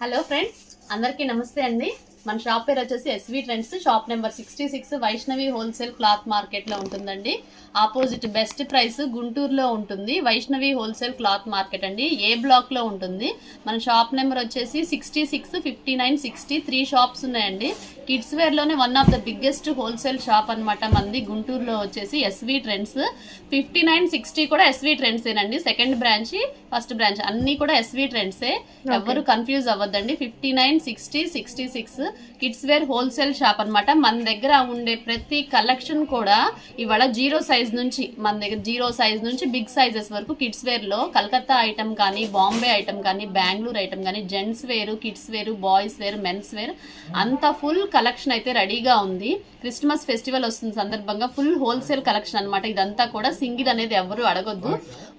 Hello friends అందరికీ నమస్తే అండి. మన షాప్ పేరు వచ్చేసి SV trends shop number sixty six Vaishnavi wholesale cloth మార్కెట్లో ఉంటుందండి. ఆపోజిట్ బెస్ట్ ప్రైస్ గుంటూరులో ఉంటుంది. వైష్ణవి హోల్సేల్ క్లాత్ మార్కెట్ అండి. ఏ బ్లాక్లో ఉంటుంది? మన షాప్ నెంబర్ వచ్చేసి sixty six fifty nine sixty three shops ఉన్నాయండి. Kids వేర్లోనే one of the biggest wholesale shop అన్నమాట మంది. గుంటూరులో వచ్చేసి SV trends fifty nine sixty కూడా ఎస్వి ట్రెండ్స్ ఏనండి. సెకండ్ బ్రాంచ్ ఫస్ట్ బ్రాంచ్ అన్ని కూడా ఎస్వి ట్రెండ్సే ఎవరు confuse అవ్వద్దండి. Fifty nine sixty sixty six kids wear wholesale shop అన్నమాట. మన దగ్గర ఉండే ప్రతి కలెక్షన్ కూడా ఇవాళ జీరో సైజ్ నుంచి మన దగ్గర జీరో సైజ్ నుంచి బిగ్ సైజెస్ వరకు కిడ్స్ వేర్లో కలకత్తా ఐటమ్ కానీ బాంబే ఐటమ్ కానీ బెంగళూరు ఐటమ్ కానీ gents wear kids wear boys wear mens wear అంత ఫుల్ కలెక్షన్ అయితే రెడీగా ఉంది. క్రిస్మస్ ఫెస్టివల్ వస్తుంది సందర్భంగా ఫుల్ హోల్సేల్ కలెక్షన్ అన్నమాట. ఇదంతా కూడా సింగిల్ అనేది ఎవరు అడగొద్దు.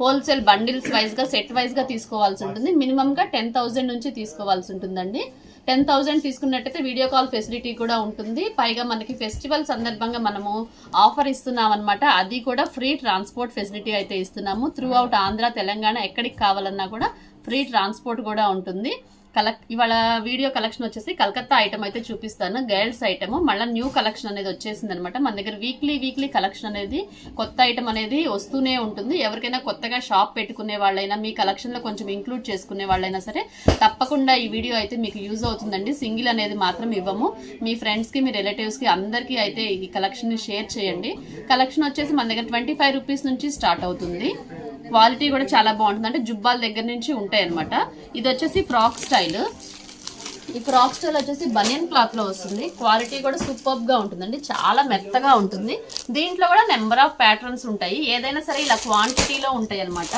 హోల్సేల్ బండిల్స్ వైజ్గా సెట్ వైజ్గా తీసుకోవాల్సి ఉంటుంది. మినిమం గా టెన్ థౌసండ్ నుంచి తీసుకోవాల్సి ఉంటుందండి. టెన్ థౌసండ్ తీసుకున్నట్టయితే వీడియో కాల్ ఫెసిలిటీ కూడా ఉంటుంది. పైగా మనకి ఫెస్టివల్ సందర్భంగా మనము ఆఫర్ ఇస్తున్నాం అనమాట అది కూడా ఫ్రీ ట్రాన్స్పోర్ట్ ఫెసిలిటీ అయితే ఇస్తున్నాము. త్రూ అవుట్ ఆంధ్ర తెలంగాణ ఎక్కడికి కావాలన్నా కూడా ఫ్రీ ట్రాన్స్పోర్ట్ కూడా ఉంటుంది. కలెక్ట్ ఇవాళ వీడియో కలెక్షన్ వచ్చేసి కలకత్తా ఐటమ్ అయితే చూపిస్తాను. గర్ల్స్ ఐటమ్ మళ్ళీ న్యూ కలెక్షన్ అనేది వచ్చేసింది అనమాట మన దగ్గర వీక్లీ వీక్లీ కలెక్షన్ అనేది కొత్త ఐటమ్ అనేది వస్తూనే ఉంటుంది. ఎవరికైనా కొత్తగా షాప్ పెట్టుకునే వాళ్ళైనా మీ కలెక్షన్లో కొంచెం ఇంక్లూడ్ చేసుకునే వాళ్ళైనా సరే తప్పకుండా ఈ వీడియో అయితే మీకు యూజ్ అవుతుందండి. సింగిల్ అనేది మాత్రం ఇవ్వము. మీ ఫ్రెండ్స్కి మీ రిలేటివ్స్కి అందరికీ అయితే ఈ కలెక్షన్ని షేర్ చేయండి. కలెక్షన్ వచ్చేసి మన దగ్గర ట్వంటీ ఫైవ్ రూపీస్ నుంచి స్టార్ట్ అవుతుంది. క్వాలిటీ కూడా చాలా బాగుంటుంది. అంటే జుబ్బాల దగ్గర నుంచి ఉంటాయి అనమాట ఇది వచ్చేసి ఫ్రాక్ స్టైల్. ఈ ఫ్రాక్ స్టైల్ వచ్చేసి బనియన్ క్లాత్లో వస్తుంది. క్వాలిటీ కూడా సూపర్గా ఉంటుందండి. చాలా మెత్తగా ఉంటుంది. దీంట్లో కూడా నెంబర్ ఆఫ్ ప్యాటర్న్స్ ఉంటాయి. ఏదైనా సరే ఇలా క్వాంటిటీలో ఉంటాయి అనమాట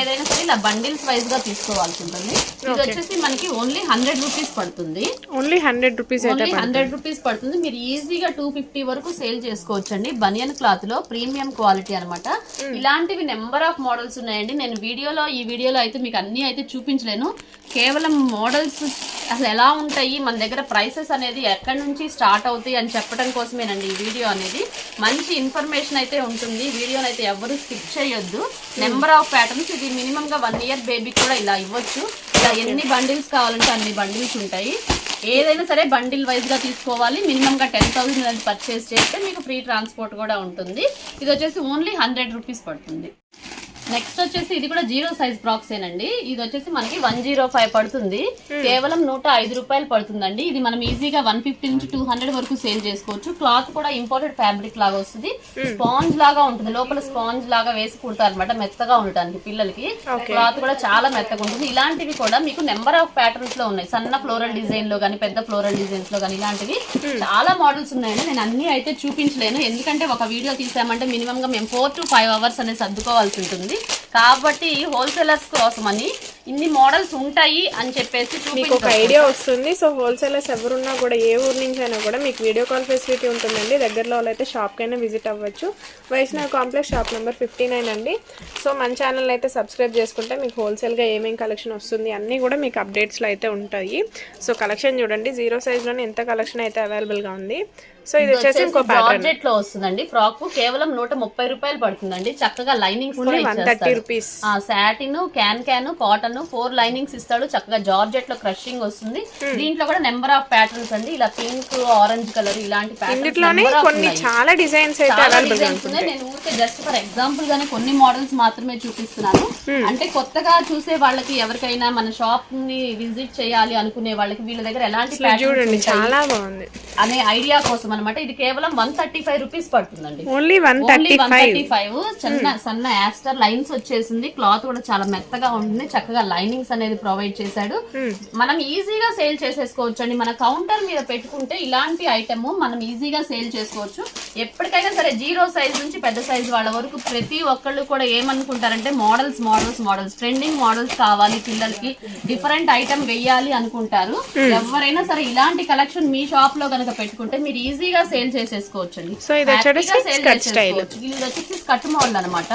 ఏదైనా సరే ఇలా బండిల్స్ వైజ్గా తీసుకోవాల్సి ఉంటుంది. ఇది వచ్చేసి మనకి ఓన్లీ హండ్రెడ్ రూపీస్ పడుతుంది. Only hundred rupees only hundred rupees పడుతుంది. మీరు ఈజీగా టూ ఫిఫ్టీ వరకు సేల్ చేసుకోవచ్చు అండి బనియన్ క్లాత్లో ప్రీమియం క్వాలిటీ అన్నమాట. ఇలాంటివి నెంబర్ ఆఫ్ మోడల్స్ ఉన్నాయండి. నేను వీడియోలో ఈ వీడియోలో అయితే మీకు అన్ని అయితే చూపించలేను. కేవలం మోడల్స్ అసలు ఎలా ఉంటాయి? మన దగ్గర ప్రైసెస్ అనేది ఎక్కడి నుంచి స్టార్ట్ అవుతాయి అని చెప్పడం కోసమేనండి ఈ వీడియో అనేది. మంచి ఇన్ఫర్మేషన్ అయితే ఉంటుంది. వీడియోని అయితే ఎవరు స్కిప్ చేయొద్దు. నెంబర్ ఆఫ్ ప్యాటర్న్స్ ఇది మినిమం గా వన్ ఇయర్ బేబీకి కూడా ఇలా ఇవ్వచ్చు. ఇలా ఎన్ని బండిల్స్ కావాలంటే అన్ని బండిల్స్ ఉంటాయి. ఏదైనా సరే బండిల్ వైజ్గా తీసుకోవాలి. మినిమం గా టెన్ థౌసండ్ అనేది పర్చేస్ చేస్తే మీకు ఫ్రీ ట్రాన్స్పోర్ట్ కూడా ఉంటుంది. ఇది వచ్చేసి ఓన్లీ హండ్రెడ్ రూపీస్ పడుతుంది. నెక్స్ట్ వచ్చేసి ఇది కూడా జీరో సైజ్ ఫ్రాక్స్ ఏనండి ఇది వచ్చేసి మనకి వన్ జీరో ఫైవ్ పడుతుంది. కేవలం నూట ఐదు రూపాయలు పడుతుందండి. ఇది మనం ఈజీగా వన్ ఫిఫ్టీ నుంచి టూ హండ్రెడ్ వరకు సేల్ చేసుకోవచ్చు. క్లాత్ కూడా ఇంపోర్టెడ్ ఫ్యాబ్రిక్ లాగా వస్తుంది. స్పాంజ్ లాగా ఉంటుంది. లోపల స్పాంజ్ లాగా వేసి కుడతారు అనమాట మెత్తగా ఉండటానికి పిల్లలకి. క్లాత్ కూడా చాలా మెత్తగా ఉంటుంది. ఇలాంటివి కూడా మీకు నెంబర్ ఆఫ్ ప్యాటర్న్స్లో ఉన్నాయి. సన్న ఫ్లోరల్ డిజైన్లో కానీ పెద్ద ఫ్లోరల్ డిజైన్స్లో కానీ ఇలాంటివి చాలా మోడల్స్ ఉన్నాయండి. నేను అన్ని అయితే చూపించలేను. ఎందుకంటే ఒక వీడియో తీసామంటే మినిమం గా మేము ఫోర్ టు ఫైవ్ అవర్స్ అనేది సర్దుకోవాల్సి ఉంటుంది. musique. కాబట్టి హోల్సేలర్స్ కోసమని ఇన్ని మోడల్స్ ఉంటాయి అని చెప్పేసి మీకు ఒక ఐడియా వస్తుంది. సో హోల్సేలర్స్ ఎవరున్నా కూడా ఏ ఊరు నుంచి అయినా కూడా మీకు వీడియో కాల్ ఫెసిలిటీ ఉంటుందండి. దగ్గరలో అయితే షాప్కైనా విజిట్ అవ్వచ్చు. Vaishnav complex shop number fifty nine అండి. సో మన ఛానల్ అయితే సబ్స్క్రైబ్ చేసుకుంటే మీకు హోల్సేల్గా ఏమేమి కలెక్షన్ వస్తుంది అన్నీ కూడా మీకు అప్డేట్స్లో అయితే ఉంటాయి. సో కలెక్షన్ చూడండి. జీరో సైజ్లోనే ఎంత కలెక్షన్ అయితే అవైలబుల్గా ఉంది. సో ఇది వచ్చేసి ఇంకో జార్జెట్లో వస్తుందండి. ఫ్రాక్ కేవలం నూట ముప్పై రూపాయలు పడుతుందండి. చక్కగా లైనింగ్స్ కూడా వన్ థర్టీ. రూపీస్ ఆ satin can can cotton four linings ఇస్తాడు. చక్కగా జార్జెట్లో క్రషింగ్ వస్తుంది. దీంట్లో కూడా నెంబర్ ఆఫ్ ప్యాటర్న్స్ అండి. ఇలా పింక్ ఆరెంజ్ కలర్ ఇలాంటి కొన్ని చాలా డిజైన్స్ ఉన్నాయి. నేను ఊరికే జస్ట్ ఫర్ ఎగ్జాంపుల్ గానే కొన్ని మోడల్స్ మాత్రమే చూపిస్తున్నాను. అంటే కొత్తగా చూసే వాళ్ళకి ఎవరికైనా మన షాప్ని విజిట్ చేయాలి అనుకునే వాళ్ళకి వీళ్ళ దగ్గర ఎలాంటి చూడండి చాలా బాగుంది. అనే ఐడియా కోసం అన్నమాట. ఇది కేవలం వన్ థర్టీ ఫైవ్ రూపీస్ పడుతుందండి only one only thirty five చిన్న సన్న యాస్టర్ లైన్స్ వచ్చేసింది క్లాత్ కూడా చాలా మెత్తగా ఉంటుంది. చక్కగా లైనింగ్స్ అనేది ప్రొవైడ్ చేశాడు. మనం ఈజీగా సేల్ చేసేసుకోవచ్చు అండి మన కౌంటర్ మీద పెట్టుకుంటే ఇలాంటి ఐటమ్ మనం ఈజీగా సేల్ చేసుకోవచ్చు. ఎప్పటికైనా సరే జీరో సైజ్ నుంచి పెద్ద సైజ్ వాళ్ళ వరకు ప్రతి ఒక్కళ్ళు కూడా ఏమనుకుంటారంటే models models models. Trending models కావాలి పిల్లలకి డిఫరెంట్ ఐటమ్ వెయ్యాలి అనుకుంటారు. ఎవరైనా సరే ఇలాంటి కలెక్షన్ మీ షాప్లో కనుక పెట్టుకుంటే మీరు ఈజీగా సేల్ చేసేసుకోవచ్చు అండి సో ఇది వచ్చేసి స్టైల్ ఇది వచ్చేసి స్కట్ మోడల్ అనమాట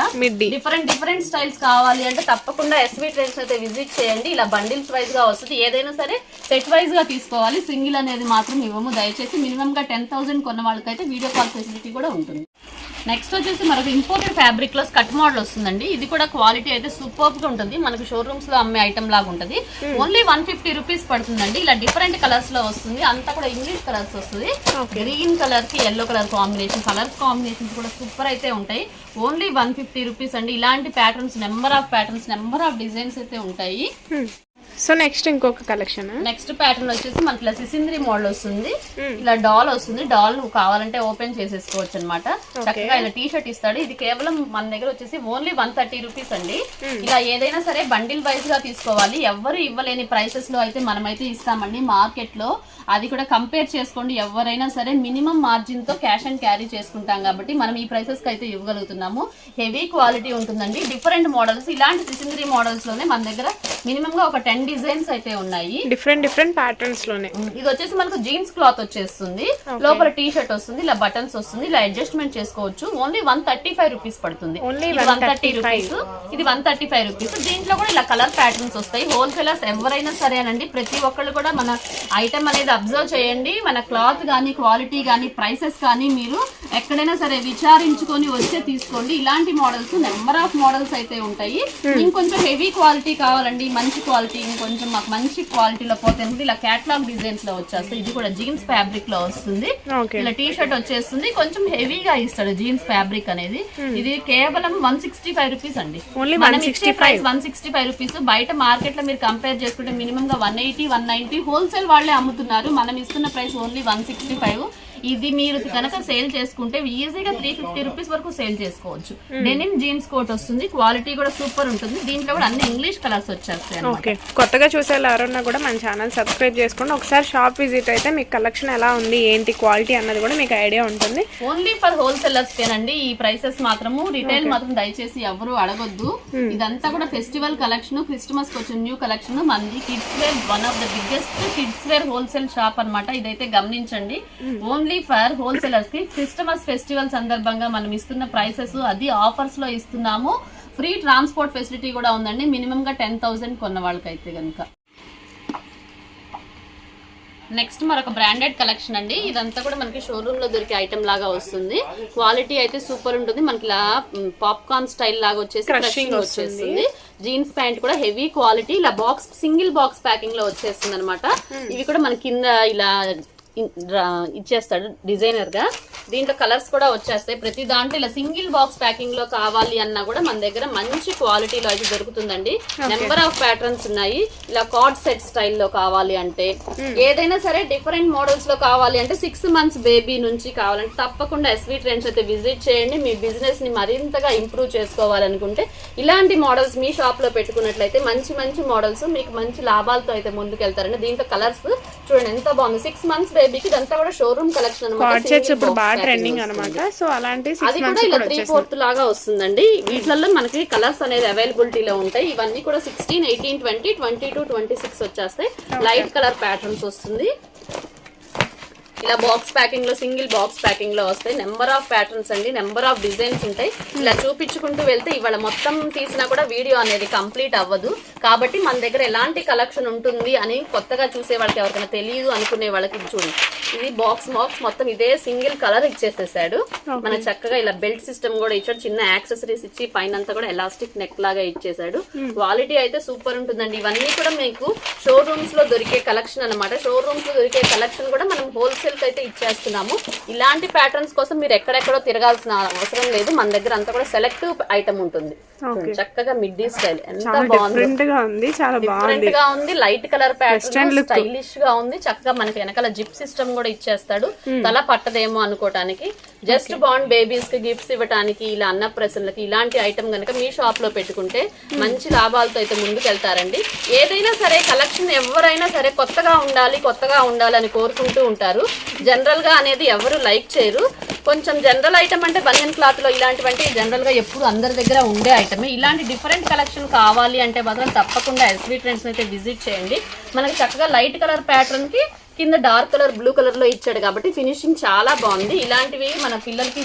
డిఫరెంట్ డిఫరెంట్ స్టైల్స్ కావాలి అంటే తప్పకుండా ఎస్వి ట్రెండ్స్ అయితే విజిట్ చేయండి. ఇలా బండిల్స్ వైజ్గా వస్తుంది ఏదైనా సరే సెట్ వైజ్గా తీసుకోవాలి. సింగిల్ అనేది మాత్రం ఇవ్వము. దయచేసి మినిమం గా టెన్ థౌసండ్ కొన్న వాళ్ళకైతే వీడియో కాల్ ఫెసిలిటీ కూడా ఉంటుంది. నెక్స్ట్ వచ్చేసి మనకు ఇంపోర్టెడ్ ఫ్యాబ్రిక్లో స్కట్ మోడల్ వస్తుందండి. ఇది కూడా క్వాలిటీ అయితే సూపర్గా ఉంటుంది. మనకు షోరూమ్స్లో అమ్మే ఐటమ్ లాగా ఉంటుంది. ఓన్లీ వన్ ఫిఫ్టీ రూపీస్ పడుతుందండి. ఇలా డిఫరెంట్ కలర్స్లో వస్తుంది. అంతా కూడా ఇంగ్లీష్ కలర్స్ వస్తుంది. గ్రీన్ కలర్కి yellow colour combination colours combinations కూడా సూపర్ అయితే ఉంటాయి. ఓన్లీ వన్ ఫిఫ్టీ రూపీస్ అండి. ఇలాంటి patterns number of patterns number of designs అయితే ఉంటాయి. సో నెక్స్ట్ ఇంకొక కలెక్షన్. నెక్స్ట్ ప్యాటర్న్ వచ్చేసి మనకి ఇలా సిసింద్రి మోడల్ వస్తుంది. ఇలా డాల్ వస్తుంది. డాల్ నువ్వు కావాలంటే ఓపెన్ చేసేసుకోవచ్చు అనమాట చక్కగా ఇలా టీ షర్ట్ ఇస్తాడు. ఇది కేవలం మన దగ్గర వచ్చేసి ఓన్లీ వన్ థర్టీ రూపీస్ అండి. ఇలా ఏదైనా సరే బండిల్ వైజ్గా తీసుకోవాలి. ఎవ్వరు ఇవ్వలేని ప్రైసెస్లో అయితే మనమైతే ఇస్తామండి. మార్కెట్లో అది కూడా కంపేర్ చేసుకోండి. ఎవరైనా సరే మినిమం మార్జిన్తో క్యాష్ అండ్ క్యారీ చేసుకుంటాం కాబట్టి మనం ఈ ప్రైసెస్కి అయితే ఇవ్వగలుగుతున్నాము. హెవీ క్వాలిటీ ఉంటుందండి. డిఫరెంట్ మోడల్స్ ఇలాంటి సిసింద్రి మోడల్స్లోనే మన దగ్గర మినిమం గా ఒక టెన్ డిజైన్స్ అయితే ఉన్నాయి. డిఫరెంట్ డిఫరెంట్ ప్యాటర్న్స్లోనే. ఇది వచ్చేసి మనకు జీన్స్ క్లాత్ వచ్చేస్తుంది. లోపల టీ షర్ట్ వస్తుంది ఇలా బటన్స్ వస్తుంది ఇలా అడ్జస్ట్మెంట్ చేసుకోవచ్చు. Only one thirty five rupees పడుతుంది వన్ థర్టీ రూపీస్ ఇది వన్ థర్టీ ఫైవ్ రూపీస్ దీంట్లో కూడా ఇలా కలర్ ప్యాటర్న్స్ వస్తాయి. హోల్సేలర్స్ ఎవరైనా సరేనండి ప్రతి ఒక్కళ్ళు కూడా మన ఐటమ్ అనేది అబ్జర్వ్ చేయండి. మన క్లాత్ కానీ క్వాలిటీ కానీ ప్రైసెస్ కానీ మీరు ఎక్కడైనా సరే విచారించుకొని వచ్చే తీసుకోండి. ఇలాంటి మోడల్స్ నెంబర్ ఆఫ్ మోడల్స్ అయితే ఉంటాయి. ఇంకొంచెం హెవీ క్వాలిటీ కావాలండి. మంచి క్వాలిటీ ఇంకొంచెం మాకు మంచి క్వాలిటీలో పోతే ఇలా క్యాట్లాగ్ డిజైన్స్లో వచ్చేస్తాయి ఇది కూడా జీన్స్ ఫ్యాబ్రిక్లో వస్తుంది. ఇలా టీ షర్ట్ వచ్చేస్తుంది. కొంచెం హెవీగా ఇస్తాడు జీన్స్ ఫ్యాబ్రిక్ అనేది. ఇది కేవలం వన్ సిక్స్టీ ఫైవ్ రూపీస్ అండి. ఓన్లీ మనం వన్ ఇచ్చే price one sixty five rupees. బయట మార్కెట్లో మీరు కంపేర్ చేసుకుంటే మినిమం గా one eighty one ninety wholesale వాళ్ళే అమ్ముతున్నారు. మనం ఇస్తున్న price only one sixty five ఇది మీరు కనుక సేల్ చేసుకుంటే ఈజీగా త్రీ ఫిఫ్టీ రూపీస్ వరకు సేల్ చేసుకోవచ్చు. డెనిమ్ జీన్స్ కోట్ వస్తుంది క్వాలిటీ కూడా సూపర్ ఉంటుంది. దీంట్లో కూడా అన్ని ఇంగ్లీష్ కలర్స్ వచ్చేస్తాయి. ఓకే కొత్తగా చూసే ఎవరన్నా కూడా మన ఛానల్ సబ్స్క్రైబ్ చేసుకోండి. ఒకసారి షాప్ విజిట్ అయితే మీకు కలెక్షన్ ఎలా ఉంది ఏంటి క్వాలిటీ అన్నది కూడా మీకు ఐడియా ఉంటుంది. ఓన్లీ ఫర్ హోల్సేలర్స్ కేనండి. ఈ ప్రైసెస్ మాత్రము రిటైల్ మాత్రం దయచేసి ఎవరు అడగొద్దు. ఇదంతా కూడా ఫెస్టివల్ కలెక్షన్ క్రిస్టమస్కి వచ్చిన న్యూ కలెక్షన్ మనది kids wear one of the biggest kids wear wholesale shop అన్నమాట. ఇదైతే గమనించండి. ఓన్లీ ఫర్ హోల్సేలర్స్కి. క్రిస్టమస్ ఫెస్టివల్ సందర్భంగా మనం ఇస్తున్న ప్రైసెస్ అది ఆఫర్స్లో ఇస్తున్నాము. ఫ్రీ ట్రాన్స్పోర్ట్ ఫెసిలిటీ కూడా ఉందండి. మినిమం గా టెన్ థౌసండ్ కొన్న వాళ్ళకైతే కనుక నెక్స్ట్ మరొక బ్రాండెడ్ కలెక్షన్ అండి. ఇదంతా కూడా మనకి షోరూమ్లో దొరికే ఐటమ్ లాగా వస్తుంది. క్వాలిటీ అయితే సూపర్ ఉంటుంది. మనకి ఇలా పాప్కార్న్ స్టైల్ లాగా వచ్చేసి crushing వచ్చేస్తుంది. జీన్స్ ప్యాంట్ కూడా హెవీ క్వాలిటీ ఇలా బాక్స్ సింగిల్ బాక్స్ ప్యాకింగ్లో వచ్చేస్తుంది అనమాట ఇవి కూడా మన కింద ఇలా ఇచ్చేస్తాడు డిజైనర్గా దీంట్లో కలర్స్ కూడా వచ్చేస్తాయి. ప్రతి దాంట్లో ఇలా సింగిల్ బాక్స్ ప్యాకింగ్లో కావాలి అన్నా కూడా మన దగ్గర మంచి క్వాలిటీలో అయితే దొరుకుతుందండి. నెంబర్ ఆఫ్ ప్యాటర్న్స్ ఉన్నాయి. ఇలా కార్డ్ సెట్ స్టైల్లో కావాలి అంటే ఏదైనా సరే డిఫరెంట్ మోడల్స్లో కావాలి అంటే సిక్స్ మంత్స్ బేబీ నుంచి కావాలంటే తప్పకుండా ఎస్వీ ట్రెండ్స్ అయితే విజిట్ చేయండి. మీ బిజినెస్ని మరింతగా ఇంప్రూవ్ చేసుకోవాలనుకుంటే ఇలాంటి మోడల్స్ మీ షాప్లో పెట్టుకున్నట్లయితే మంచి మంచి మోడల్స్ మీకు మంచి లాభాలతో అయితే ముందుకెళ్తారండి. దీంట్లో కలర్స్ చూడండి ఎంత బాగుంది. సిక్స్ మంత్స్ బేబీకి ఇదంతా కూడా షోరూమ్ కలెక్షన్ ఇప్పుడు బాగా ట్రెండింగ్ అనమాట సో అలాంటి అది కూడా ఇలా త్రీ ఫోర్త్ లాగా వస్తుందండి. వీటిలలో మనకి కలర్స్ అనేది అవైలబిలిటీలో ఉంటాయి. ఇవన్నీ కూడా sixteen eighteen twenty twenty two twenty six వచ్చేస్తాయి లైట్ కలర్ ప్యాటర్న్స్ వస్తుంది. ఇలా బాక్స్ ప్యాకింగ్లో సింగిల్ బాక్స్ ప్యాకింగ్లో వస్తాయి. నెంబర్ ఆఫ్ ప్యాటర్న్స్ అండి. నెంబర్ ఆఫ్ డిజైన్స్ ఉంటాయి. ఇలా చూపించుకుంటూ వెళ్తే ఇవాళ మొత్తం తీసినా కూడా వీడియో అనేది కంప్లీట్ అవ్వదు. కాబట్టి మన దగ్గర ఎలాంటి కలెక్షన్ ఉంటుంది అని కొత్తగా చూసే వాళ్ళకి ఎవరికైనా తెలియదు అనుకునే వాళ్ళకి చూడండి. ఇది బాక్స్ బాక్స్ మొత్తం ఇదే సింగిల్ కలర్ ఇచ్చేసేసాడు. మన చక్కగా ఇలా బెల్ట్ సిస్టమ్ కూడా ఇచ్చాడు. చిన్న యాక్సెసరీస్ ఇచ్చి పైన కూడా ఎలాస్టిక్ నెక్ లాగా ఇచ్చేసాడు. క్వాలిటీ అయితే సూపర్ ఉంటుందండి. ఇవన్నీ కూడా మీకు షోరూమ్స్లో దొరికే కలెక్షన్ అన్నమాట. షోరూమ్స్లో దొరికే కలెక్షన్ కూడా మనం హోల్సేల్ కి అయితే ఇచ్చేస్తున్నాము. ఇలాంటి ప్యాటర్న్స్ కోసం మీరు ఎక్కడెక్కడో తిరగాల్సిన అవసరం లేదు. మన దగ్గర అంతా కూడా సెలెక్టివ్ ఐటమ్ ఉంటుంది. చక్కగా మిడ్డీ స్టైల్ ఎంత బాగుంది. డిఫరెంట్గా ఉంది. చాలా బాగుంది. డిఫరెంట్గా ఉంది. లైట్ కలర్ ప్యాటర్న్ స్టైలిష్గా ఉంది. చక్కగా మనకి వెనకాల జిప్ సిస్టమ్ కూడా ఇచ్చేస్తాడు. తల పట్టదేమో అనుకోవటానికి జస్ట్ బాండ్ బేబీస్కి గిఫ్ట్స్ ఇవ్వడానికి ఇలా అన్నప్రసన్నలకి ఇలాంటి ఐటమ్ గనుక మీ షాప్లో పెట్టుకుంటే మంచి లాభాలతో అయితే ముందుకు వెళ్తారండి ఏదైనా సరే కలెక్షన్ ఎవరైనా సరే కొత్తగా ఉండాలి కొత్తగా ఉండాలి అని కోరుకుంటూ ఉంటారు. జనరల్గా అనేది ఎవరు లైక్ చేయరు. కొంచెం జనరల్ ఐటమ్ అంటే బనియన్ క్లాత్లో ఇలాంటివంటే జనరల్గా ఎప్పుడు అందరి దగ్గర ఉండే ఐటమే. ఇలాంటి డిఫరెంట్ కలెక్షన్ కావాలి అంటే మాత్రం తప్పకుండా ఎస్వీ ట్రెండ్స్ అయితే విజిట్ చేయండి. మనకి చక్కగా లైట్ కలర్ ప్యాటర్న్కి కింద డార్క్ కలర్ బ్లూ కలర్లో ఇచ్చాడు కాబట్టి ఫినిషింగ్ చాలా బాగుంది. ఇలాంటివి మన పిల్లలకి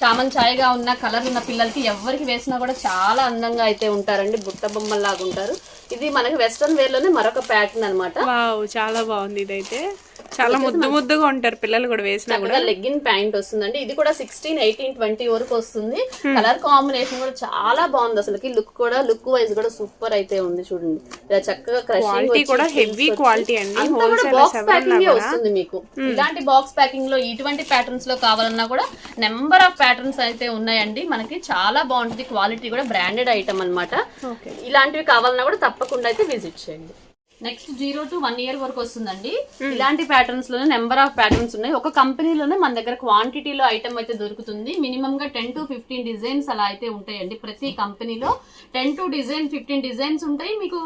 చామన్ ఛాయగా ఉన్న కలర్ ఉన్న పిల్లలకి ఎవరికి వేసినా కూడా చాలా అందంగా అయితే ఉంటారండి. బుట్ట బొమ్మల్లాగా ఉంటారు. ఇది మనకి వెస్ట్రన్ వేర్లోనే మరొక ప్యాటర్న్ అన్నమాట. చాలా బాగుంది ఇదైతే. చాలా ముద్దు ముద్దుగా ఉంటారు పిల్లలు కూడా వేసినా కూడా. లెగ్గిన్ ప్యాంట్ వస్తుందండి. ఇది కూడా సిక్స్టీన్ ఎయిటీన్ ట్వంటీ వరకు వస్తుంది. కలర్ కాంబినేషన్ కూడా చాలా బాగుంది అసలుకి. లుక్ కూడా లుక్ వైజ్ కూడా సూపర్ అయితే ఉంది చూడండి. ఇలా చక్కగా క్వాలిటీ కూడా హెవీ క్వాలిటీ అండి. బాక్స్ ప్యాకింగ్ వస్తుంది మీకు. ఇలాంటి బాక్స్ ప్యాకింగ్లో ఇటువంటి ప్యాటర్న్స్లో కావాలన్నా కూడా నెంబర్ ఆఫ్ ప్యాటర్న్స్ అయితే ఉన్నాయండి. మనకి చాలా బాగుంటుంది. క్వాలిటీ కూడా బ్రాండెడ్ ఐటమ్ అన్నమాట. ఓకే ఇలాంటివి కావాలన్నా కూడా తప్పకుండా అయితే విజిట్ చేయండి. Next zero to one year వరకు వస్తుందండి. ఇలాంటి ప్యాటర్న్స్లోనే నెంబర్ ఆఫ్ ప్యాటర్న్స్ ఉన్నాయి. ఒక కంపెనీలోనే మన దగ్గర క్వాంటిటీలో ఐటమ్ అయితే దొరుకుతుంది. మినిమం గా టెన్ టు ఫిఫ్టీన్ డిజైన్స్ అలా అయితే ఉంటాయండి. ప్రతి కంపెనీలో ten to design fifteen designs ఉంటాయి. మీకు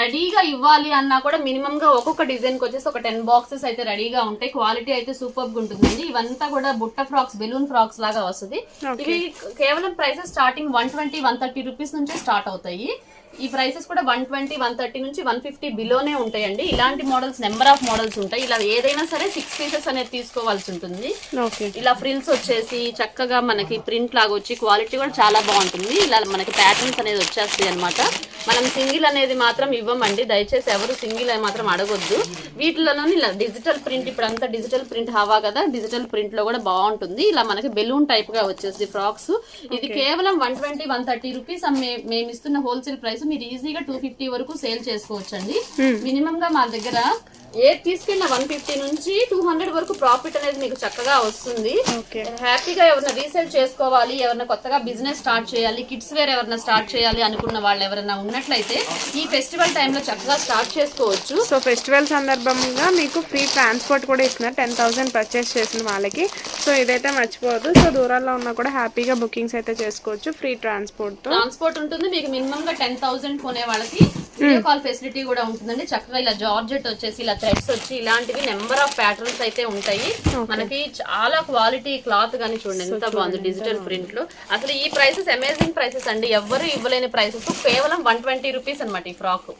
రెడీగా ఇవ్వాలి అన్నా కూడా మినిమం గా ఒక్కొక్క డిజైన్కి వచ్చేసి ఒక టెన్ బాక్సెస్ అయితే రెడీగా ఉంటాయి. క్వాలిటీ అయితే సూపర్గా ఉంటుందండి. ఇవంతా కూడా బుట్ట ఫ్రాక్స్ బెలూన్ ఫ్రాక్స్ లాగా వస్తుంది. ఇవి కేవలం prices starting one twenty one thirty rupees నుంచే స్టార్ట్ అవుతాయి. ఈ ప్రైసెస్ కూడా వన్ ట్వంటీ వన్ థర్టీ నుంచి వన్ ఫిఫ్టీ బిలోనే ఉంటాయండి. ఇలాంటి మోడల్స్ నెంబర్ ఆఫ్ మోడల్స్ ఉంటాయి. ఇలా ఏదైనా సరే సిక్స్ పీసెస్ అనేది తీసుకోవాల్సి ఉంటుంది. ఇలా ఫ్రిల్స్ వచ్చేసి చక్కగా మనకి ప్రింట్ లాగా వచ్చి క్వాలిటీ కూడా చాలా బాగుంటుంది. ఇలా మనకి ప్యాటర్న్స్ అనేది వచ్చేస్తాయి అనమాట మనం సింగిల్ అనేది మాత్రం ఇవ్వమండి. దయచేసి ఎవరు సింగిల్ అని మాత్రం అడగొద్దు. వీటిలోనే ఇలా డిజిటల్ ప్రింట్ ఇప్పుడు అంతా డిజిటల్ ప్రింట్ హవా కదా? డిజిటల్ ప్రింట్లో కూడా బాగుంటుంది. ఇలా మనకి బెలూన్ టైప్గా వచ్చేసి ఫ్రాక్స్. ఇది కేవలం one twenty one thirty rupees మేము ఇస్తున్న హోల్సేల్ ప్రైస్ మీరు ఈజీగా టూ ఫిఫ్టీ వరకు సేల్ చేసుకోవచ్చండి. మినిమం గా మా దగ్గర ఏ తీసుకెళ్ళిన వన్ ఫిఫ్టీ నుంచి టూ హండ్రెడ్ వరకు ప్రాఫిట్ అనేది మీకు చక్కగా వస్తుంది. హ్యాపీగా ఎవరైనా రీసేల్ చేసుకోవాలి ఎవరైనా కొత్తగా బిజినెస్ స్టార్ట్ చేయాలి కిడ్స్ వేర్ ఎవరైనా స్టార్ట్ చేయాలి అనుకున్న వాళ్ళు ఎవరైనా ఉన్నట్లయితే ఈ ఫెస్టివల్ టైంలో చక్కగా స్టార్ట్ చేసుకోవచ్చు. సో ఫెస్టివల్ సందర్భంగా మీకు ఫ్రీ ట్రాన్స్పోర్ట్ కూడా ఇస్తున్నారు. టెన్ థౌసండ్ పర్చేస్ చేసిన వాళ్ళకి. సో ఇదైతే మర్చిపోవద్దు. సో దూరాల్లో ఉన్నా కూడా హ్యాపీగా బుకింగ్స్ అయితే చేసుకోవచ్చు ఫ్రీ ట్రాన్స్పోర్ట్తో. ట్రాన్స్పోర్ట్ ఉంటుంది. మీకు మినిమం గా టెన్ థౌసండ్ కొనే వాళ్ళకి వీడియో కాల్ ఫెసిలిటీ కూడా ఉంటుందండి. చక్కగా ఇలా జార్జెట్ వచ్చేసి ఇలా థ్రెడ్స్ వచ్చి ఇలాంటివి నెంబర్ ఆఫ్ ప్యాటర్న్స్ అయితే ఉంటాయి. మనకి చాలా క్వాలిటీ క్లాత్ గానీ చూడండి ఎంత బాగుంది డిజిటల్ ప్రింట్లో అసలు ఈ ప్రైసెస్ అమేజింగ్ ప్రైసెస్ అండి. ఎవ్వరు ఇవ్వలేని ప్రైసెస్. కేవలం వన్ ట్వంటీ రూపీస్ అనమాట ఈ ఫ్రాక్.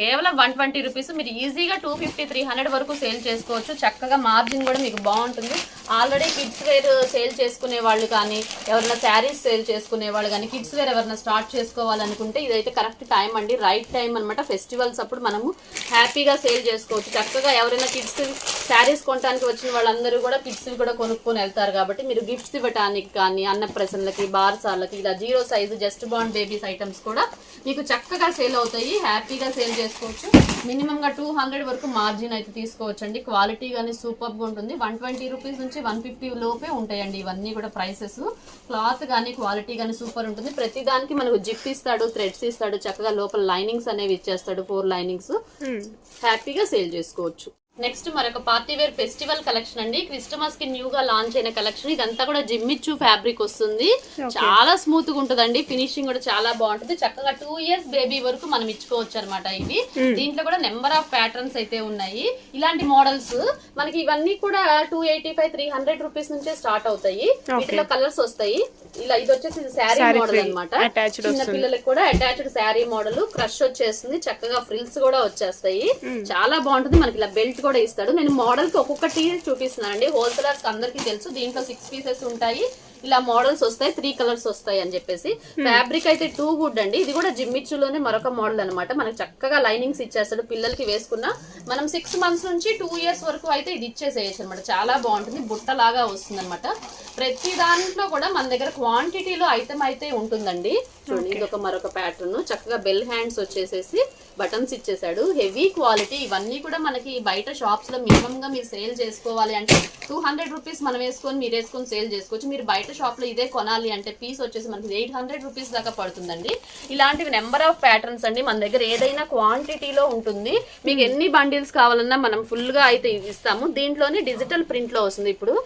కేవలం వన్ ట్వంటీ రూపీస్. మీరు ఈజీగా టూ ఫిఫ్టీ త్రీ హండ్రెడ్ వరకు సేల్ చేసుకోవచ్చు. చక్కగా మార్జిన్ కూడా మీకు బాగుంటుంది. ఆల్రెడీ కిడ్స్ వేర్ సేల్ చేసుకునే వాళ్ళు కానీ ఎవరైనా శారీస్ సేల్ చేసుకునే వాళ్ళు కానీ కిడ్స్ వేర్ ఎవరైనా స్టార్ట్ చేసుకోవాలనుకుంటే ఇదైతే కరెక్ట్ టైం అండి. రైట్ టైం అనమాట ఫెస్టివల్స్ అప్పుడు మనము హ్యాపీగా సేల్ చేసుకోవచ్చు. చక్కగా ఎవరైనా కిడ్స్ శారీస్ కొనడానికి వచ్చిన వాళ్ళందరూ కూడా కిడ్స్ కూడా కొనుక్కొని వెళ్తారు కాబట్టి మీరు గిఫ్ట్స్ ఇవ్వడానికి కానీ అన్నప్రసన్నలకి బార్సాలకి ఇలా జీరో సైజు జస్ట్ బాండ్ బేబీస్ ఐటమ్స్ కూడా మీకు చక్కగా సేల్ అవుతాయి. హ్యాపీగా సేల్ చేసుకోవచ్చు. మినిమం గా టూ హండ్రెడ్ వరకు మార్జిన్ అయితే తీసుకోవచ్చు అండి క్వాలిటీ కానీ సూపర్గా ఉంటుంది. వన్ ట్వంటీ రూపీస్ నుంచి వన్ ఫిఫ్టీ లోపే ఉంటాయండి ఇవన్నీ కూడా ప్రైసెస్ క్లాత్ కానీ క్వాలిటీ కానీ సూపర్ ఉంటుంది. ప్రతి దానికి మనకు జిప్ ఇస్తాడు థ్రెడ్స్ ఇస్తాడు చక్కగా లోపల లైనింగ్స్ అనేవి ఇచ్చేస్తాడు ఫోర్ లైనింగ్స్ హ్యాపీగా సేల్ చేసుకోవచ్చు. నెక్స్ట్ మరొక పార్టీ వేర్ ఫెస్టివల్ కలెక్షన్ అండి. క్రిస్టమస్కి న్యూ గా లాంచ్ అయిన కలెక్షన్. ఇదంతా కూడా జిమ్మిచ్చు ఫ్యాబ్రిక్ వస్తుంది. చాలా స్మూత్గా ఉంటుందండి. ఫినిషింగ్ కూడా చాలా బాగుంటుంది. చక్కగా టూ ఇయర్స్ బేబీ వరకు మనం ఇచ్చుకోవచ్చు అనమాట ఇవి దీంట్లో కూడా నెంబర్ ఆఫ్ ప్యాటర్న్స్ అయితే ఉన్నాయి. ఇలాంటి మోడల్స్ మనకి ఇవన్నీ కూడా two eighty five three hundred rupees నుంచే స్టార్ట్ అవుతాయి. వీటిలో కలర్స్ వస్తాయి. ఇలా ఇది వచ్చేసి శారీ మోడల్ అనమాట చిన్న పిల్లలకి కూడా అటాచ్డ్ శారీ మోడల్. క్రష్ వచ్చేస్తుంది చక్కగా ఫ్రిల్స్ కూడా వచ్చేస్తాయి. చాలా బాగుంటుంది. మనకి ఇలా బెల్ట్ కూడా ఇస్తాడు. నేను మోడల్కి ఒక్కొక్కటి చూపిస్తున్నాను అండి హోల్సేలర్స్ అందరికీ తెలుసు. దీంట్లో సిక్స్ పీసెస్ ఉంటాయి. ఇలా మోడల్స్ వస్తాయి. త్రీ కలర్స్ వస్తాయి అని చెప్పేసి. ఫ్యాబ్రిక్ అయితే టూ గుడ్ అండి. ఇది కూడా జిమ్మిచ్చులోనే మరొక మోడల్ అన్నమాట. మనకి చక్కగా లైనింగ్స్ ఇచ్చేస్తాడు పిల్లలకి వేసుకున్న. మనం సిక్స్ మంత్స్ నుంచి టూ ఇయర్స్ వరకు అయితే ఇది ఇచ్చేసేయచ్చు అనమాట చాలా బాగుంటుంది. బుట్టలాగా వస్తుంది అనమాట ప్రతి దాంట్లో కూడా మన దగ్గర క్వాంటిటీలో ఐటమ్ అయితే ఉంటుందండి. చూడండి ఇది ఒక మరొక ప్యాటర్న్ చక్కగా బెల్ హ్యాండ్స్ వచ్చేసేసి బటన్స్ ఇచ్చేసాడు హెవీ క్వాలిటీ ఇవన్నీ కూడా మనకి బయట షాప్స్లో మినిమం గా మీరు సేల్ చేసుకోవాలి అంటే టూ హండ్రెడ్ రూపీస్ మనం వేసుకొని మీరు వేసుకొని సేల్ చేసుకోవచ్చు. మీరు బయట షాప్లో ఇదే కొనాలి అంటే పీస్ వచ్చేసి మనకి ఎయిట్ హండ్రెడ్ రూపీస్ దాకా పడుతుందండి. ఇలాంటివి నెంబర్ ఆఫ్ ప్యాటర్న్స్ అండి. మన దగ్గర ఏదైనా క్వాంటిటీలో ఉంటుంది. మీకు ఎన్ని బండిల్స్ కావాలన్నా మనం ఫుల్గా అయితే ఇస్తాము. దీంట్లోనే డిజిటల్ ప్రింట్లో వస్తుంది ఇప్పుడు.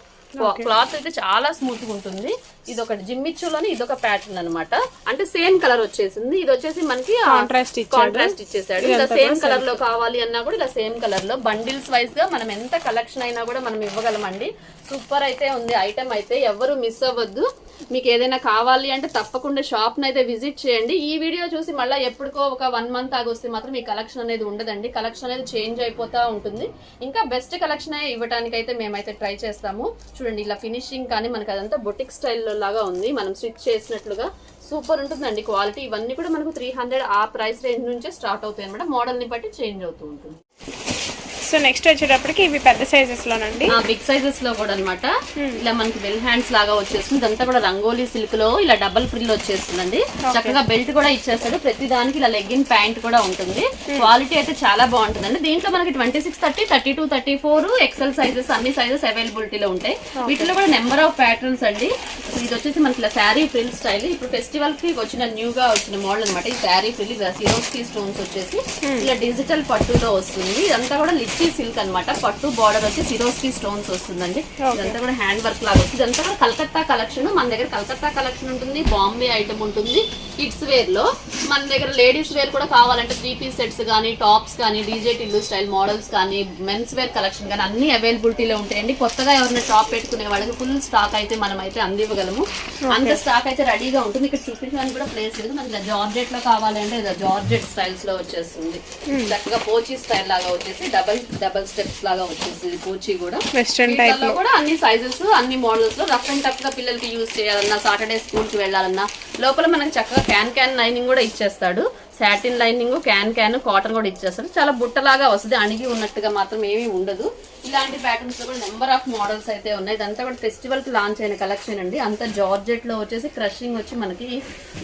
క్లాత్ అయితే చాలా స్మూత్గా ఉంటుంది. ఇది ఒకటి జిమ్మిచ్చులోని ఇది ఒక ప్యాటర్న్ అనమాట అంటే సేమ్ కలర్ వచ్చేసింది. ఇది వచ్చేసి మనకి కాంట్రాస్ట్ కాంట్రాస్ట్ ఇచ్చేసాడు. ఇలా సేమ్ కలర్లో కావాలి అన్నా కూడా ఇలా సేమ్ కలర్లో బండిల్స్ వైజ్గా మనం ఎంత కలెక్షన్ అయినా కూడా మనం ఇవ్వగలమండి. సూపర్ అయితే ఉంది. ఐటమ్ అయితే ఎవరు మిస్ అవ్వద్దు. మీకు ఏదైనా కావాలి అంటే తప్పకుండా షాప్ని అయితే విజిట్ చేయండి. ఈ వీడియో చూసి మళ్ళీ ఎప్పటికో ఒక వన్ మంత్ ఆగొస్తే మాత్రం ఈ కలెక్షన్ అనేది ఉండదండి. కలెక్షన్ అనేది చేంజ్ అయిపోతూ ఉంటుంది. ఇంకా బెస్ట్ కలెక్షన్ ఇవ్వడానికైతే మేమైతే ట్రై చేస్తాము. చూడండి ఇలా ఫినిషింగ్ కానీ మనకి అదంతా బొటిక్ స్టైల్లో లాగా ఉంది. మనం స్టిచ్ చేసినట్లుగా సూపర్ ఉంటుందండి క్వాలిటీ. ఇవన్నీ కూడా మనకు త్రీ హండ్రెడ్ ఆ ప్రైస్ రేంజ్ నుంచే స్టార్ట్ అవుతాయి అనమాట మోడల్ని బట్టి చేంజ్ అవుతూ ఉంటుంది. సో నెక్స్ట్ వచ్చేటప్పటికి ఇవి పెద్ద సైజెస్ లోనండి. బిగ్ సైజెస్లో కూడా అన్నమాట. ఇలా మనకి బెల్ హ్యాండ్స్ లాగా వచ్చేస్తుంది. ఇదంతా కూడా రంగోలీ సిల్క్లో ఇలా డబల్ ఫ్రిల్ వచ్చేస్తుందండి. చక్కగా బెల్ట్ కూడా ఇచ్చేస్తాడు. ప్రతి దానికి ఇలా లెగ్గిన్ ప్యాంట్ కూడా ఉంటుంది. క్వాలిటీ అయితే చాలా బాగుంటుందండి. దీంట్లో మనకి twenty six thirty thirty two thirty four XL sizes అన్ని సైజెస్ అవైలబిలిటీలో ఉంటాయి వీటిలో కూడా నెంబర్ ఆఫ్ ప్యాటర్న్స్ అండి. ఇది వచ్చేసి మనకి ఇలా శారీ ఫ్రిల్ స్టైల్ ఇప్పుడు ఫెస్టివల్కి వచ్చిన న్యూ గా వచ్చిన మోడల్ అనమాట ఈ శారీ ఫ్రిల్ ఇలా సిరోస్కి స్టోన్స్ వచ్చేసి ఇలా డిజిటల్ పట్టులో వస్తుంది. ఇదంతా కూడా లిచ్చి సిల్క్ అన్నమాట. పట్టు బార్డర్ వచ్చి సిరోస్కి స్టోన్స్ వస్తుందండి. ఇదంతా కూడా హ్యాండ్ వర్క్ లాగా వస్తుంది. ఇదంతా కూడా కలకత్తా కలెక్షన్ మన దగ్గర కలకత్తా కలెక్షన్ ఉంటుంది బాంబే ఐటమ్ ఉంటుంది కిడ్స్ వేర్లో. మన దగ్గర లేడీస్ వేర్ కూడా కావాలంటే త్రీ పీస్ సెట్స్ కానీ టాప్స్ కానీ డీజే టిల్లు స్టైల్ మోడల్స్ కానీ మెన్స్ వేర్ కలెక్షన్ కానీ అన్ని అవైలబిలిటీలో ఉంటాయండి. కొత్తగా ఎవరైనా షాప్ పెట్టుకునే వాళ్ళకి ఫుల్ స్టాక్ అయితే మనం అయితే అందివ్వగలము అంత స్టాక్ అయితే రెడీగా ఉంటుంది. ఇక్కడ చూపించడానికి కూడా ప్లేస్ లేదు. మనకి జార్జెట్లో కావాలంటే జార్జెట్ స్టైల్స్లో వచ్చేస్తుంది. చక్కగా పోచీ స్టైల్ లాగా వచ్చేసి డబల్ డబల్ స్టెప్స్ లాగా వచ్చేస్తుంది పోచీ కూడా. వెస్ట్రన్ టైప్ వీటిల్లో కూడా అన్ని సైజెస్ అన్ని మోడల్స్లో రఫ్ అండ్ టఫ్గా పిల్లలకి యూజ్ చేయాలన్నా సాటర్డే స్కూల్కి వెళ్ళాలన్నా లోపల మనకి చక్కగా క్యాన్ క్యాన్ లైనింగ్ కూడా ఇచ్చేస్తాడు. Satin lining can can cotton కూడా ఇచ్చేస్తాడు చాలా బుట్టలాగా వస్తుంది అణిగి ఉన్నట్టుగా మాత్రం ఏమీ ఉండదు. ఇలాంటి ప్యాటర్న్స్లో కూడా నెంబర్ ఆఫ్ మోడల్స్ అయితే ఉన్నాయి. ఇదంతా కూడా ఫెస్టివల్కి లాంచ్ అయిన కలెక్షన్ అండి. అంతా జార్జెట్లో వచ్చేసి క్రషింగ్ వచ్చి మనకి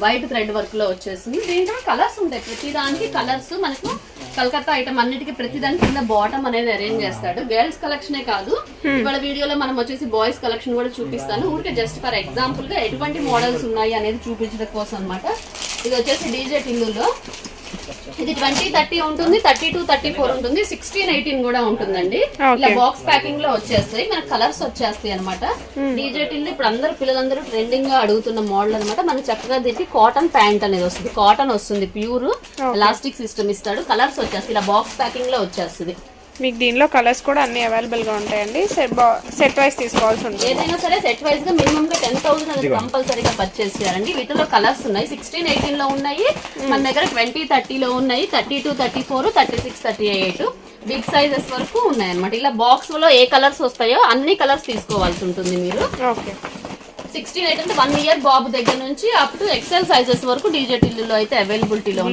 వైట్ థ్రెడ్ వర్క్లో వచ్చేసింది. దీంట్లో కలర్స్ ఉంటాయి. ప్రతి దానికి కలర్స్ మనకు కలకత్తా ఐటమ్ అన్నిటికీ ప్రతి దాని కింద బాటమ్ అనేది అరేంజ్ చేస్తాడు. గర్ల్స్ కలెక్షనే కాదు. ఇవాళ వీడియోలో మనం వచ్చేసి బాయ్స్ కలెక్షన్ కూడా చూపిస్తాను. ఊరికే జస్ట్ ఫర్ ఎగ్జాంపుల్గా ఎటువంటి మోడల్స్ ఉన్నాయి అనేది చూపించడం కోసం అన్నమాట. ఇది వచ్చేసి డీజే టిల్లులో. ఇది ట్వంటీ థర్టీ ఉంటుంది థర్టీ టూ థర్టీ ఫోర్ ఉంటుంది సిక్స్టీన్ ఎయిటీన్ కూడా ఉంటుందండి. ఇలా బాక్స్ ప్యాకింగ్లో వచ్చేస్తాయి. మనకి కలర్స్ వచ్చేస్తాయి అనమాట డీజే టిల్లు ఇప్పుడు అందరు పిల్లలందరూ ట్రెండింగ్గా అడుగుతున్న మోడల్ అనమాట మనకి చక్కగా దీనికి కాటన్ ప్యాంట్ అనేది వస్తుంది. కాటన్ వస్తుంది ప్యూర్ ఎలాస్టిక్ సిస్టమ్ ఇస్తాడు. కలర్స్ వచ్చేస్తాయి. ఇలా బాక్స్ ప్యాకింగ్లో వచ్చేస్తుంది. మీకు దీనిలో కలర్స్ కూడా అన్ని అవైలబుల్గా ఉంటాయండి. సెట్ సెట్ వైస్ తీసుకోవాల్సి ఉంటుంది. ఏదైనా సరే సెట్ వైజ్గా మినిమం గా టెన్ థౌసండ్ అనేది కంపల్సరీగా పర్చేస్ చేయాలండి. వీటిలో కలర్స్ ఉన్నాయి. సిక్స్టీన్ ఎయిటీన్లో ఉన్నాయి. మన దగ్గర ట్వంటీ థర్టీలో ఉన్నాయి. Thirty two thirty four thirty six thirty eight big sizes వరకు ఉన్నాయి అనమాట ఇలా బాక్స్లో ఏ కలర్స్ వస్తాయో అన్ని కలర్స్ తీసుకోవాల్సి ఉంటుంది మీరు. ఓకే సిక్స్టీన్ అంటే వన్ ఇయర్ బాబు దగ్గర నుంచి అప్ టు ఎక్సెల్ సైజెస్ వరకు డీజే లో అయితే అవైలబిలిటీలో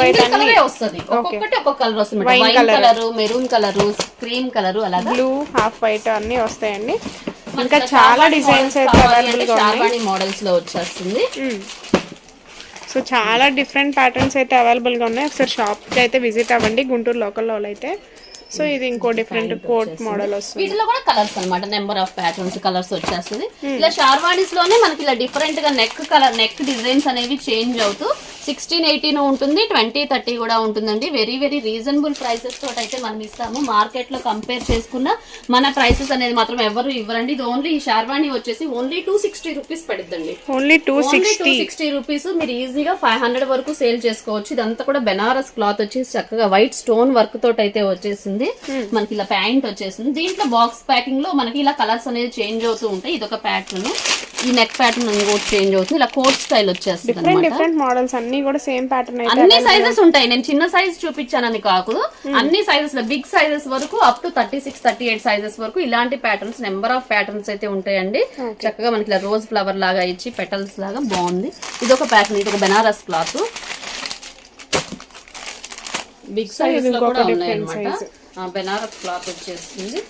వైట్ కలరే వస్తుంది. ఒక్కొక్కటి ఒక్కొక్క కలర్ వస్తుంది wine colour maroon colour cream colour అలాగా. బ్లూ హాఫ్ వైట్ అన్ని వస్తాయండి. ఇంకా చాలా డిజైన్స్ అయితే అవైలబుల్గా మోడల్స్లో వచ్చేస్తుంది. సో చాలా డిఫరెంట్ ప్యాటర్న్స్ అయితే అవైలబుల్గా ఉన్నాయి. ఒకసారి షాప్కి అయితే విజిట్ అవ్వండి. గుంటూరు లోకల్ వాళ్ళు అయితే. సో ఇది ఇంకో డిఫరెంట్ కోట్ మోడల్ వస్తుంది. వీటిలో కూడా కలర్స్ అన్నమాట. నెంబర్ ఆఫ్ ప్యాటర్న్స్ కలర్స్ వచ్చేస్తుంది. ఇలా షార్వాణీస్లోనే మనకి ఇలా డిఫరెంట్గా నెక్ కలర్ నెక్ డిజైన్స్ అనేవి చేంజ్ అవుతూ సిక్స్టీన్ ఎయిటీన్ ఉంటుంది ట్వంటీ థర్టీ కూడా ఉంటుందండి. వెరీ వెరీ రీజనబుల్ ప్రైసెస్ తోటి అయితే మనం ఇస్తాము. మార్కెట్లో కంపేర్ చేసుకున్న మన ప్రైసెస్ అనేది మాత్రం ఎవరు ఇవ్వరండి. ఇది ఓన్లీ ఈ షార్వాణి వచ్చేసి only two sixty rupees పడుద్దండి. Only two only two sixty sixty rupees మీరు ఈజీగా ఫైవ్ హండ్రెడ్ వరకు సేల్ చేసుకోవచ్చు. ఇదంతా కూడా బెనారస్ క్లాత్ వచ్చేసి చక్కగా వైట్ స్టోన్ వర్క్ తోటి అయితే వచ్చేసింది. మనకి ఇలా ప్యాంట్ వచ్చేసింది దీంట్లో బాక్స్ ప్యాకింగ్లో మనకి ఇలా కలర్స్ అనేది చేంజ్ అవుతూ ఉంటాయి. ఇది ఒక ప్యాటర్న్ ఈ నెక్ ప్యాటర్న్ ఇంకోటి చేంజ్ అవుతుంది ఇలా కోట్ స్టైల్ వచ్చేస్తుంది డిఫరెంట్ అనమాట డిఫరెంట్ మోడల్స్ అన్ని కూడా సేమ్ ప్యాటర్న్ అయితే అన్ని సైజెస్ ఉంటాయి. నేను చిన్న సైజ్ చూపించానని కాదు అన్ని సైజెస్లో బిగ్ సైజెస్ వరకు up to thirty six thirty eight sizes వరకు ఇలాంటి ప్యాటర్న్స్ నెంబర్ ఆఫ్ ప్యాటర్న్స్ అయితే ఉంటాయండి. చక్కగా మనకి ఇలా రోజ్ ఫ్లవర్ లాగా ఇచ్చి పెటల్స్ లాగా బాగుంది. ఇది ఒక ప్యాటర్న్ ఇది ఒక బెనారస్ క్లాత్ బిగ్ సైజ్లో కూడా ఉన్నాయి అనమాట బెనారస్ క్లాత్ వచ్చేస్తుంది.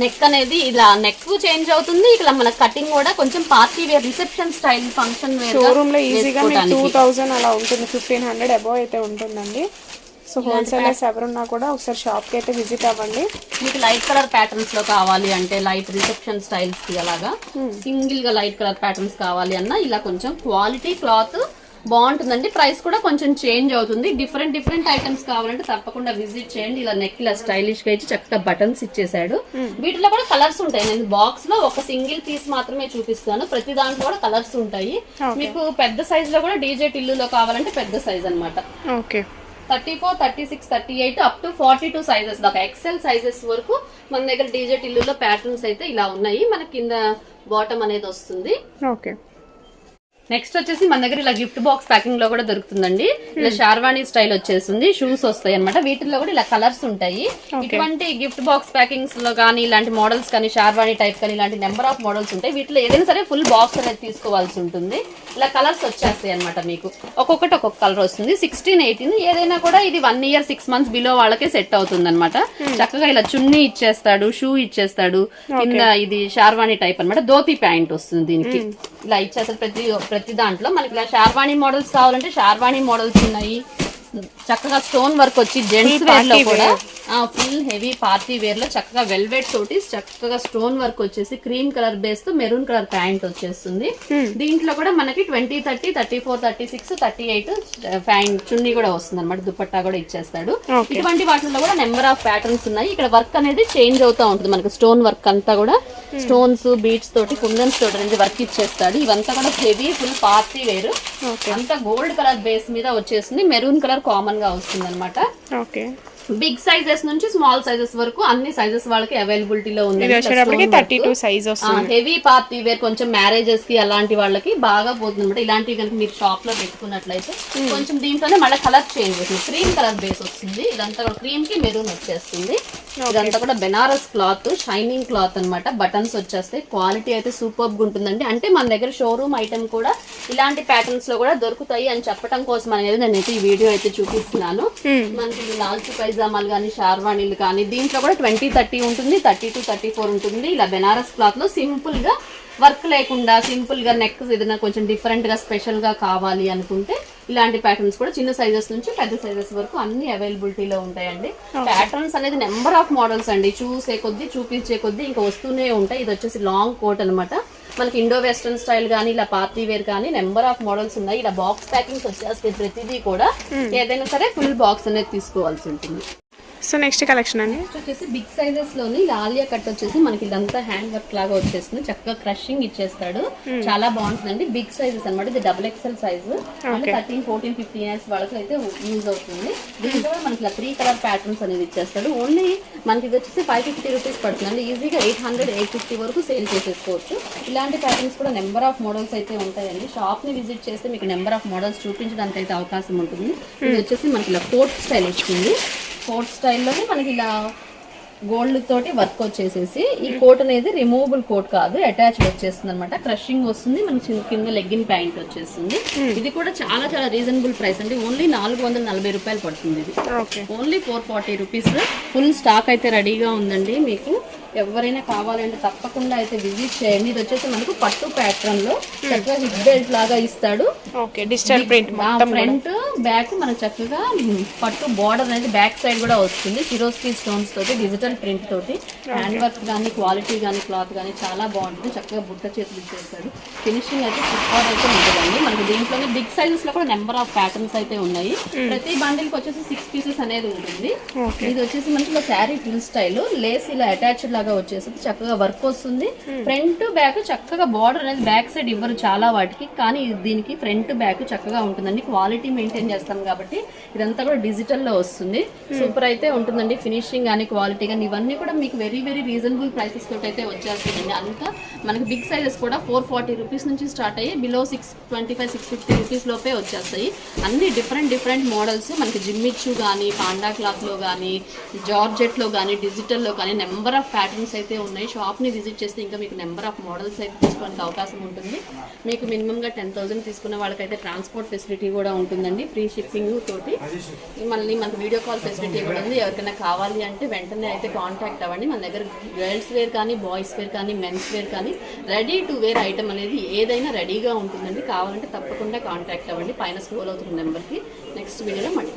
నెక్ అనేది ఇలా నెక్ చేంజ్ అవుతుంది. ఇక్కడ మన కటింగ్ కూడా కొంచెం party wear reception style function wear షోరూమ్లో ఈజీగా మీకు టూ థౌజండ్ అలా ఉంటుంది. ఫిఫ్టీన్ హండ్రెడ్ అబోవ్ అయితే ఉంటుందండి. సో హోల్సేలర్స్ ఎవరున్నా కూడా ఒకసారి షాప్కి అయితే విజిట్ అవ్వండి. మీకు లైట్ కలర్ ప్యాటర్న్స్లో కావాలి అంటే లైట్ రిసెప్షన్ స్టైల్స్కి అలాగా. సింగిల్గా లైట్ కలర్ ప్యాటర్న్స్ కావాలి అన్న ఇలా కొంచెం క్వాలిటీ క్లాత్ బాగుంటుందండి. ప్రైస్ కూడా కొంచెం చేంజ్ అవుతుంది. డిఫరెంట్ డిఫరెంట్ ఐటమ్స్ కావాలంటే తప్పకుండా విజిట్ చేయండి. ఇలా నెక్ ఇలా స్టైలిష్గా ఇచ్చి చక్కగా బటన్స్ ఇచ్చేసాడు వీటిలో కూడా కలర్స్ ఉంటాయి. నేను బాక్స్లో ఒక సింగిల్ పీస్ మాత్రమే చూపిస్తాను. ప్రతి దాంట్లో కూడా కలర్స్ ఉంటాయి. మీకు పెద్ద సైజ్లో కూడా డీజే టిల్లులో కావాలంటే పెద్ద సైజ్ అన్నమాట. Okay. Thirty four thirty six thirty eight up to forty two sizes. దాకా ఎక్సెల్ సైజెస్ వరకు మన దగ్గర డీజే టిల్లులో ప్యాటర్న్స్ అయితే ఇలా ఉన్నాయి. మన కింద బాటమ్ అనేది వస్తుంది. ఓకే. నెక్స్ట్ వచ్చేసి మన దగ్గర ఇలా గిఫ్ట్ బాక్స్ ప్యాకింగ్లో కూడా దొరుకుతుందండి. ఇలా షార్వాణి స్టైల్ వచ్చేస్తుంది షూస్ వస్తాయి అనమాట వీటిల్లో కూడా ఇలా కలర్స్ ఉంటాయి. ఇటువంటి గిఫ్ట్ బాక్స్ ప్యాకింగ్స్లో కానీ ఇలాంటి మోడల్స్ కానీ షార్వాణి టైప్ కానీ ఇలాంటి నెంబర్ ఆఫ్ మోడల్స్ ఉంటాయి వీటిలో ఏదైనా సరే ఫుల్ బాక్స్ అనేది తీసుకోవాల్సి ఉంటుంది. ఇలా కలర్స్ వచ్చేస్తాయి అనమాట మీకు. ఒక్కొక్కటి ఒక్కొక్క కలర్ వస్తుంది. సిక్స్టీన్ ఎయిటీన్ ఏదైనా కూడా ఇది one year six months below వాళ్ళకే సెట్ అవుతుంది అనమాట చక్కగా ఇలా చున్నీ ఇచ్చేస్తాడు షూ ఇచ్చేస్తాడు. కింద ఇది షార్వాణి టైప్ అన్నమాట. ధోతి ప్యాంట్ వస్తుంది దీనికి. ఇలా ఇచ్చేస్తారు ప్రతి ప్రతి దాంట్లో మనకి ఇలా షార్వాణి మోడల్స్ కావాలంటే షార్వాణి మోడల్స్ ఉన్నాయి. చక్కగా స్టోన్ వర్క్ వచ్చి జెంట్స్ వేర్లో కూడా ఫుల్ హెవీ పార్టీ వేర్లో చక్కగా వెల్వెట్ తోటి చక్కగా స్టోన్ వర్క్ వచ్చేసి క్రీమ్ కలర్ బేస్తో మెరూన్ కలర్ ప్యాంట్ వచ్చేస్తుంది. దీంట్లో కూడా మనకి twenty thirty thirty four thirty six thirty eight pant చున్నీ కూడా వస్తుంది అనమాట దుపట్టా కూడా ఇచ్చేస్తాడు. ఇటువంటి వాటిలో కూడా నెంబర్ ఆఫ్ ప్యాటర్న్స్ ఉన్నాయి. ఇక్కడ వర్క్ అనేది చేంజ్ అవుతా ఉంటుంది మనకి. స్టోన్ వర్క్ అంతా కూడా స్టోన్స్ బీట్స్ తోటి కుందన్స్ తోటి అనేది వర్క్ ఇచ్చేస్తాడు. ఇవంతా కూడా హెవీ ఫుల్ పార్టీ వేరు అంతా గోల్డ్ కలర్ బేస్ మీద వచ్చేస్తుంది. మెరూన్ కలర్ కామన్గా వస్తుంది అనమాట ఓకే. బిగ్ సైజెస్ నుంచి స్మాల్ సైజెస్ వరకు అన్ని సైజెస్ వాళ్ళకి అవైలబిలిటీలో ఉంది థర్టీ టూ సైజ్ వస్తుంది. హెవీ పార్టీ వేర్ కొంచెం మ్యారేజెస్కి అలాంటి వాళ్ళకి బాగా పోతుంది అనమాట ఇలాంటివి కనుక మీరు షాప్లో పెట్టుకున్నట్లయితే కొంచెం దీంట్లోనే మళ్ళీ కలర్ చేంజ్ అవుతుంది క్రీమ్ కలర్ బేస్ వస్తుంది. ఇదంతా క్రీమ్కి మెరూన్ వచ్చేస్తుంది. ఇదంతా కూడా బెనారస్ క్లాత్ షైనింగ్ క్లాత్ అన్నమాట. బటన్స్ వచ్చేస్తాయి. క్వాలిటీ అయితే సూపర్గా ఉంటుందండి అంటే మన దగ్గర షోరూమ్ ఐటమ్ కూడా ఇలాంటి ప్యాటర్న్స్లో కూడా దొరుకుతాయి అని చెప్పడం కోసం అనేది నేనైతే ఈ వీడియో అయితే చూపిస్తున్నాను. మనకి ఈ లాల్చి పైజామాలు కానీ షార్వాణీలు కానీ దీంట్లో కూడా ట్వంటీ థర్టీ ఉంటుంది థర్టీ టు థర్టీ ఫోర్ ఉంటుంది. ఇలా బెనారస్ క్లాత్లో సింపుల్గా వర్క్ లేకుండా సింపుల్గా నెక్ ఏదైనా కొంచెం డిఫరెంట్గా స్పెషల్గా కావాలి అనుకుంటే ఇలాంటి ప్యాటర్న్స్ కూడా చిన్న సైజెస్ నుంచి పెద్ద సైజెస్ వరకు అన్ని అవైలబిలిటీలో ఉంటాయండి. ప్యాటర్న్స్ అనేది నెంబర్ ఆఫ్ మోడల్స్ అండి. చూసే కొద్దీ చూపించే కొద్దీ ఇంకా వస్తూనే ఉంటాయి. ఇది వచ్చేసి లాంగ్ కోట్ అన్నమాట. మనకి ఇండో వెస్ట్రన్ స్టైల్ కానీ ఇలా పార్టీ వేర్ కానీ నెంబర్ ఆఫ్ మోడల్స్ ఉన్నాయి. ఇలా బాక్స్ ప్యాకింగ్స్ వచ్చేస్తే ప్రతిదీ కూడా ఏదైనా సరే ఫుల్ బాక్స్ అనేది తీసుకోవాల్సి ఉంటుంది. సో నెక్స్ట్ కలెక్షన్ అండి. నెక్స్ట్ వచ్చేసి బిగ్ సైజెస్లోని ఇలా ఆలియా కట్ వచ్చేసి మనకి ఇదంతా హ్యాండ్ వర్క్ లాగా వచ్చేస్తుంది. చక్కగా క్రషింగ్ ఇచ్చేస్తాడు. చాలా బాగుంటుందండి. బిగ్ సైజెస్ అన్నమాట. ఇది డబుల్ ఎక్స్ఎల్ సైజ్ అంటే థర్టీన్ ఫోర్టీన్ ఫిఫ్టీన్ ఇయర్స్ వాళ్ళకి అయితే యూజ్ అవుతుంది. దీంట్లో కూడా మనకి ఇలా త్రీ కలర్ ప్యాటర్న్స్ అనేది ఇచ్చేస్తాడు. ఓన్లీ మనకి ఇది వచ్చేసి ఫైవ్ ఫిఫ్టీ రూపీస్ పడుతుంది అంటే ఈజీగా ఎయిట్ హండ్రెడ్ ఎయిట్ ఫిఫ్టీ వరకు సేల్ చేసేసుకోవచ్చు. ఇలాంటి ప్యాటర్న్స్ కూడా నెంబర్ ఆఫ్ మోడల్స్ అయితే ఉంటాయండి. షాప్ని విజిట్ చేస్తే మీకు నెంబర్ ఆఫ్ మోడల్స్ చూపించడానికి అయితే అవకాశం ఉంటుంది. ఇది వచ్చేసి మనకి ఇలా కోట్ స్టైల్ వస్తుంది కోట్ స్టైల్లోనే మనకి ఇలా గోల్డ్ తోటి వర్క్ వచ్చేసేసి ఈ కోట్ అనేది రిమూవబుల్ కోట్ కాదు అటాచ్డ్ వచ్చేస్తుంది అనమాట క్రషింగ్ వస్తుంది మనకి చిన్న కింద లెగ్గిన్ ప్యాంట్ వచ్చేస్తుంది. ఇది కూడా చాలా చాలా రీజనబుల్ ప్రైస్ అండి. ఓన్లీ నాలుగు వందల నలభై రూపాయలు పడుతుంది ఇది. Only four forty rupees full stock అయితే రెడీగా ఉందండి. మీకు ఎవరైనా కావాలంటే తప్పకుండా అయితే విజిట్ చేయండి. ఇది వచ్చేసి మనకు పట్టు ప్యాటర్న్లో చక్కగా హిప్ బెల్ట్ లాగా ఇస్తాడు. ఫ్రంట్ బ్యాక్ మనకు చక్కగా పట్టు బార్డర్ అనేది బ్యాక్ సైడ్ కూడా వస్తుంది. సిరోస్కి స్టోన్స్ తోటి డిజిటల్ ప్రింట్ తోటి. హ్యాండ్ వర్క్ కానీ క్వాలిటీ కానీ క్లాత్ కానీ చాలా బాగుంటుంది. చక్కగా బుట్ట చేతులు ఇచ్చేస్తాడు ఫినిషింగ్ అయితే సూపర్ అయితే ఉంటుందండి. మనకి దీంట్లోనే బిగ్ సైజెస్లో కూడా నెంబర్ ఆఫ్ ప్యాటర్న్స్ అయితే ఉన్నాయి. ప్రతి బండిల్కి వచ్చేసి సిక్స్ పీసెస్ అనేది ఉంటుంది. ఇది వచ్చేసి మనకి ఇలా శారీ ఫిల్ స్టైల్ లేస్ ఇలా అటాచ్డ్ లాగా వచ్చేసి చక్కగా వర్క్ వస్తుంది. ఫ్రంట్ బ్యాక్ చక్కగా బార్డర్ అనేది బ్యాక్ సైడ్ ఇవ్వరు చాలా వాటికి. కానీ దీనికి ఫ్రంట్ బ్యాక్ చక్కగా ఉంటుందండి. క్వాలిటీ మెయింటైన్ చేస్తాం కాబట్టి ఇదంతా కూడా డిజిటల్లో వస్తుంది. సూపర్ అయితే ఉంటుందండి. ఫినిషింగ్ కానీ క్వాలిటీ కానీ ఇవన్నీ కూడా మీకు వెరీ వెరీ రీజనబుల్ ప్రైసెస్ తోటి అయితే వచ్చేస్తుందండి అంతా మనకి బిగ్ సైజెస్ కూడా ఫోర్ ఫార్టీ రూపీస్ నుంచి స్టార్ట్ అయ్యి below six twenty five six fifty rupees లోపే వచ్చేస్తాయి. అన్ని డిఫరెంట్ డిఫరెంట్ మోడల్స్ మనకి జిమ్మిచ్చు కానీ పాండా క్లాత్లో కానీ జార్జెట్లో కానీ డిజిటల్లో కానీ నెంబర్ ఆఫ్ ప్యాటర్న్స్ అయితే ఉన్నాయి. షాప్ని విజిట్ చేస్తే ఇంకా మీకు నెంబర్ ఆఫ్ మోడల్స్ అయితే తీసుకోవడానికి అవకాశం ఉంటుంది. మీకు మినిమంగా టెన్ థౌసండ్ తీసుకున్న వాళ్ళకైతే ట్రాన్స్పోర్ట్ ఫెసిలిటీ కూడా ఉంటుందండి. ఫ్రీ షిప్పింగ్ తోటి. మళ్ళీ మనకు వీడియో కాల్ ఫెసిలిటీ కూడా ఉంది. ఎవరికైనా కావాలి అంటే వెంటనే అయితే కాంటాక్ట్ అవ్వండి. మన దగ్గర గర్ల్స్ వేర్ కానీ బాయ్స్ వేర్ కానీ మెన్స్ వేర్ కానీ రెడీ టు వేర్ ఐటమ్ అనేది ఏదైనా రెడీగా ఉంటుందండి. కావాలంటే తప్పకుండా కాంటాక్ట్ అవ్వండి. పైన స్క్రోల్ అవుతున్న నెంబర్కి. నెక్స్ట్ వీడియోలో మళ్ళీ